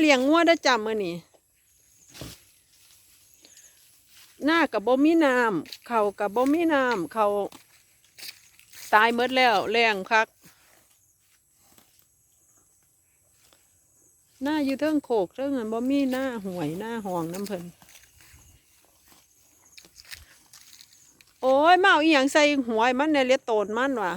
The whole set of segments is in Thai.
เลี้ยงงัวได้จำมื้อนี้หน้ากับบ่มีน้ำเขากับบ่มีน้ำเขาตายหมดแล้วแรงคัก หน้าอยู่เทิงโขกเทิงนั้นบ่มีหน้าหวยหน้าห้องน้ำเพิ่นโอ้ยเอาอีหยังใส่หวยมันในเลียโตนมันว่ะ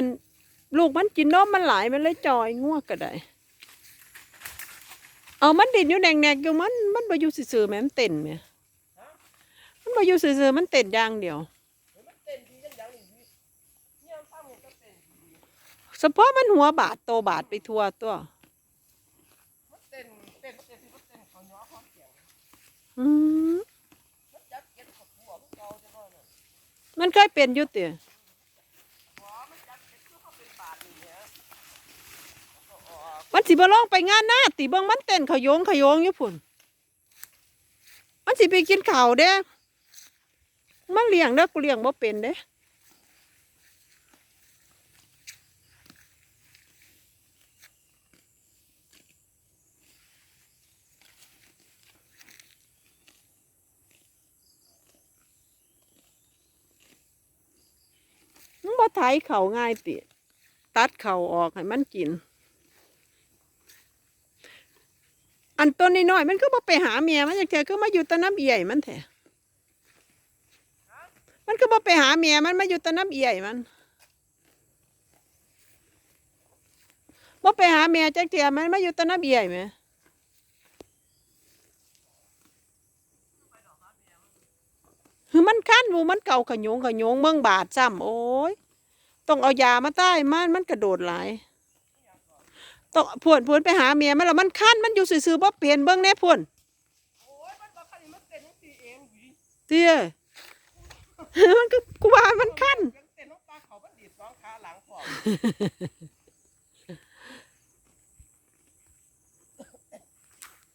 อันลูกมันกินนมมันหลายมันเลยจอยง่วงก็ได้ เอามันดินอยู่แหนกๆอยู่มันมันบ่อยู่ซื่อๆแม่มันเต้นแหม่มันบ่อยู่ซื่อๆมันเต้นอย่างเดียวเฉพาะมันหัวบาดโตบาดไปทั่วตัวมันเต้นเขาย้อเขาเสียงอืมมันจับเก็บเขาหัวมันเกาจะว่าน่ะมันเคยเป็นยู่ติ หัวมันจับเก็บคือเขาเป็นบาดนี่แหละแล้วก็ออก มันสิบ่ลองไปงานหน้าติเบิ่งมันเต้นขยงขยงอยู่พุ่น มันสิไปกินข้าวเด้ มันเลี้ยงเด้อกูเลี้ยงบ่เป็นเด้มันบ่ไถเขาง่ายติ ตัดเขาออกให้มันกิน อันต้นน้อยมันก็บ่ไปหาเมียมันจังเทื่อคือมาอยู่ตะน้ำเอี่ยมันแท้มันก็บ่ไปหาเมียมันมาอยู่ตะน้ำเอี่ยมันบ่ไปหาเมียจักเทื่อมันมาอยู่ตะน้ำเอี่ยแหมคือมันคันบูมันเก่าขะโยงขะโยงเบิ่งบาดซ้ำโอ้ยต้องเอายามาใต้มันมันกระโดดหลาย ต้องพวนพวนไปหาเมียมันแล้วมันคันมันอยู่ซื่อๆบ่เปลี่ยนเบิ่งแน่พวนเตี้ยมันก็กูว่ามันคันเต้นน้องปลาเขามันดีดสองขาหลังพอ